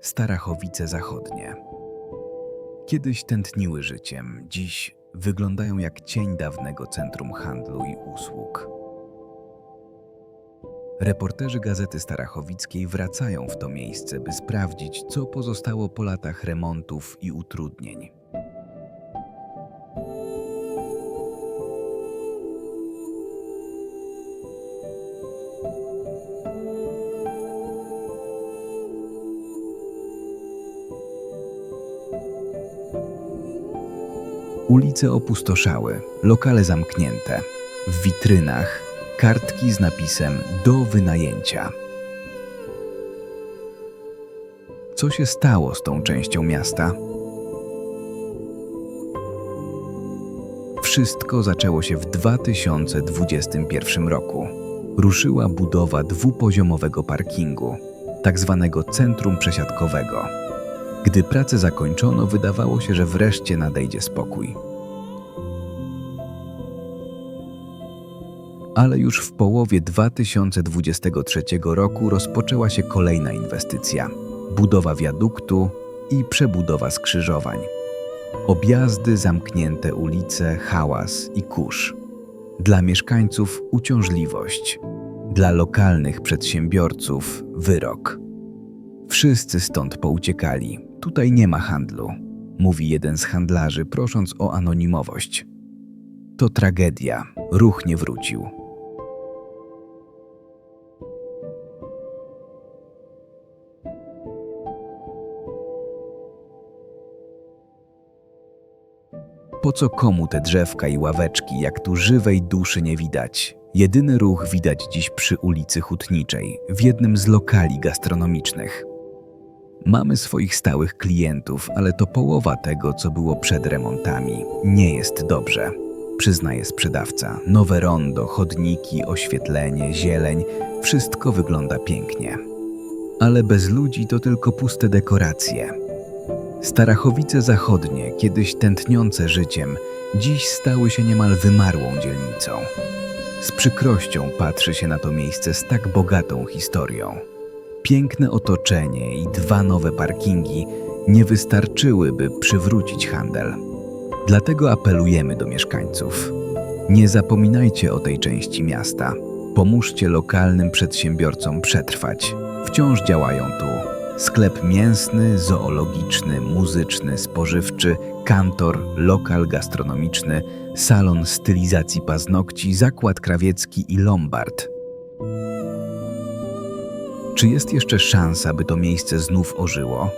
Starachowice Zachodnie. Kiedyś tętniły życiem, dziś wyglądają jak cień dawnego centrum handlu i usług. Reporterzy Gazety Starachowickiej wracają w to miejsce, by sprawdzić, co pozostało po latach remontów i utrudnień. Ulice opustoszały, lokale zamknięte. W witrynach kartki z napisem do wynajęcia. Co się stało z tą częścią miasta? Wszystko zaczęło się w 2021 roku. Ruszyła budowa dwupoziomowego parkingu, tak zwanego centrum przesiadkowego. Gdy pracę zakończono, wydawało się, że wreszcie nadejdzie spokój. Ale już w połowie 2023 roku rozpoczęła się kolejna inwestycja budowa wiaduktu i przebudowa skrzyżowań. Objazdy, zamknięte ulice, hałas i kurz. Dla mieszkańców uciążliwość, dla lokalnych przedsiębiorców wyrok. Wszyscy stąd pouciekali. Tutaj nie ma handlu, mówi jeden z handlarzy, prosząc o anonimowość. To tragedia. Ruch nie wrócił. Po co komu te drzewka i ławeczki, jak tu żywej duszy nie widać? Jedyny ruch widać dziś przy ulicy Hutniczej, w jednym z lokali gastronomicznych. Mamy swoich stałych klientów, ale to połowa tego, co było przed remontami. Nie jest dobrze, przyznaje sprzedawca. Nowe rondo, chodniki, oświetlenie, zieleń wszystko wygląda pięknie. Ale bez ludzi to tylko puste dekoracje. Starachowice Zachodnie, kiedyś tętniące życiem, dziś stały się niemal wymarłą dzielnicą. Z przykrością patrzy się na to miejsce z tak bogatą historią. Piękne otoczenie i dwa nowe parkingi nie wystarczyły, by przywrócić handel. Dlatego apelujemy do mieszkańców. Nie zapominajcie o tej części miasta. Pomóżcie lokalnym przedsiębiorcom przetrwać. Wciąż działają tu sklep mięsny, zoologiczny, muzyczny, spożywczy, kantor, lokal gastronomiczny, salon stylizacji paznokci, zakład krawiecki i lombard. Czy jest jeszcze szansa, by to miejsce znów ożyło?